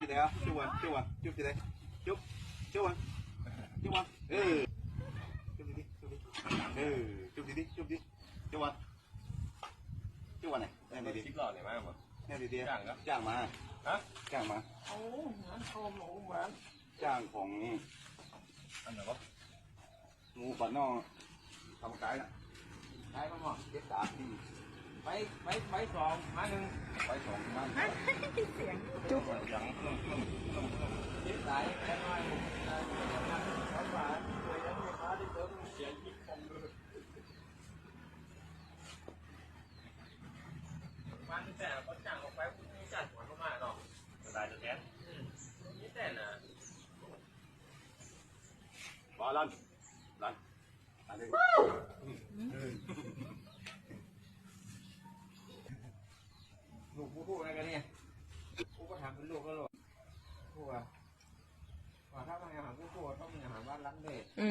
gì đấy chúc à chúc à chúc gì đấy chúc chúc à chúc à ừ chúc gì đi chúc đi ừ chúc gì đi chúc đi chúc à chúc à này แต่ này มัน đi คิ đi ดหล่อเลยมากมั้ง này đi đi Chàng á? chàng mà ฮะ chàng mà โอ้งานโชว์หมูหวาน chàng ของอันไหนวะหมูฝันนอกทำ cái nè ได้ป่ะหมอเก็บตาที่ไปไปไปสองมาหนึ่งไว้สองบ้านจุ๊บยังเพิ่ มได้ยังร้อยบาทเลยยังไม่มาได้เติมเสียยิ่งคงเลยวันแต่เขาจ้างออกไปคุณไม่จ่ายหัวเข้ามาหรอกจะได้จะแทนนี่แต่น่ะบอลันลันอันนี้ลูกผู้พูดอะไรกันเนี่ยกูก็ถามเป็นลูกแล้วหรอพูดว่า ว่